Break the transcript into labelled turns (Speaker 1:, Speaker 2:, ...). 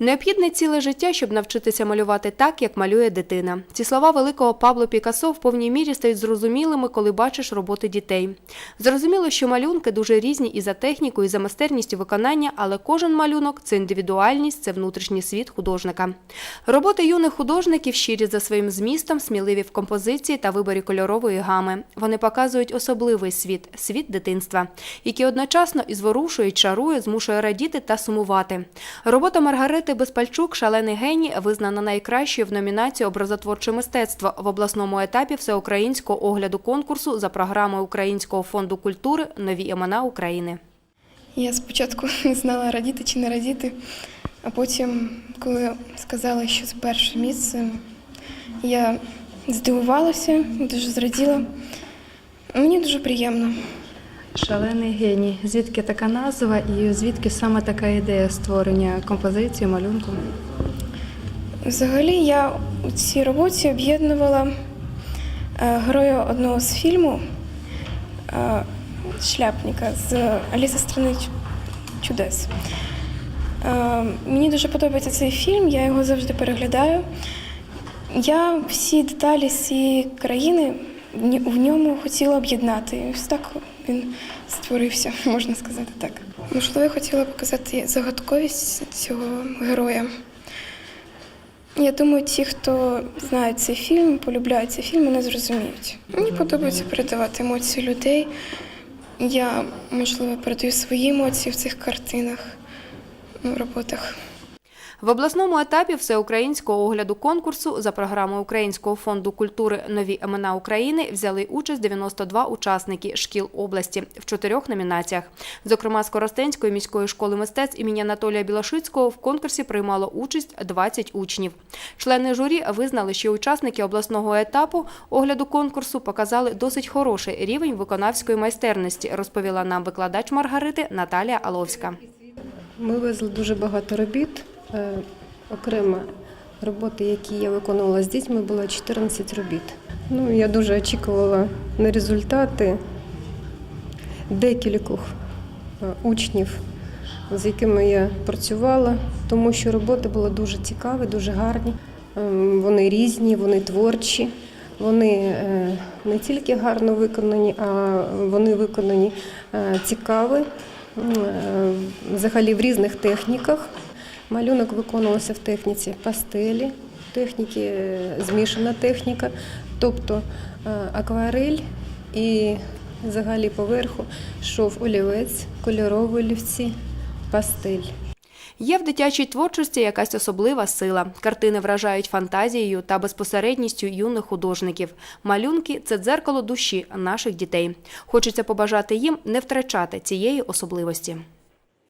Speaker 1: Необхідне ціле життя, щоб навчитися малювати так, як малює дитина. Ці слова великого Пабло Пікассо в повній мірі стають зрозумілими, коли бачиш роботи дітей. Зрозуміло, що малюнки дуже різні і за технікою, і за майстерністю виконання, але кожен малюнок це індивідуальність, це внутрішній світ художника. Роботи юних художників щирі за своїм змістом, сміливі в композиції та виборі кольорової гами. Вони показують особливий світ світ дитинства, який одночасно і зворушує, чарує, змушує радіти та сумувати. Робота Маргарити Безпальчук Шалений геній визнана найкращою в номінації Образотворче мистецтво в обласному етапі всеукраїнського огляду конкурсу за програмою Українського фонду культури Нові імена України.
Speaker 2: Я спочатку не знала радіти чи не радіти, а потім, коли сказали, що це перше місце, я здивувалася, дуже зраділа. Мені дуже приємно.
Speaker 3: Шалений геній. Звідки така назва і звідки саме така ідея створення композиції, малюнку?
Speaker 2: Взагалі я у цій роботі об'єднувала е, героя одного з фільму е, Шляпника з Аліса страни чудес. Е, Мені дуже подобається цей фільм, я його завжди переглядаю. Я всі деталі з цієї країни в ньому хотіла об'єднати. Ось так він створився, можна сказати так. Можливо, я хотіла показати загадковість цього героя. Я думаю, ті, хто знають цей фільм, полюбляють цей фільм, вони зрозуміють. Мені подобається передавати емоції людей. Я, можливо, передаю свої емоції в цих картинах, ну, роботах.
Speaker 1: В обласному етапі всеукраїнського огляду конкурсу за програмою Українського фонду культури Нові імена України взяли участь 92 учасники шкіл області в чотирьох номінаціях. Зокрема, з Коростенської міської школи мистецтв імені Анатолія Білошицького в конкурсі приймало участь 20 учнів. Члени журі визнали, що учасники обласного етапу огляду конкурсу показали досить хороший рівень виконавської майстерності, розповіла нам викладач Маргарити Наталія Аловська.
Speaker 4: Ми везли дуже багато робіт. Е, Окремо роботи, які я виконувала з дітьми, було 14 робіт. Ну, я дуже очікувала на результати декількох е, учнів, з якими я працювала, тому що роботи були дуже цікаві, дуже гарні. Ем, Вони різні, вони творчі. Вони е, не тільки гарно виконані, а вони виконані е, е, взагалі в різних техніках. Малюнок виконувався в техніці пастелі, техніки е, змішана техніка, тобто е, акварель і взагалі поверху йшов олівець, кольорові олівці, пастель.
Speaker 1: Є в дитячій творчості якась особлива сила. Картини вражають фантазією та безпосередністю юних художників. Малюнки це дзеркало душі наших дітей. Хочеться побажати їм не втрачати цієї особливості.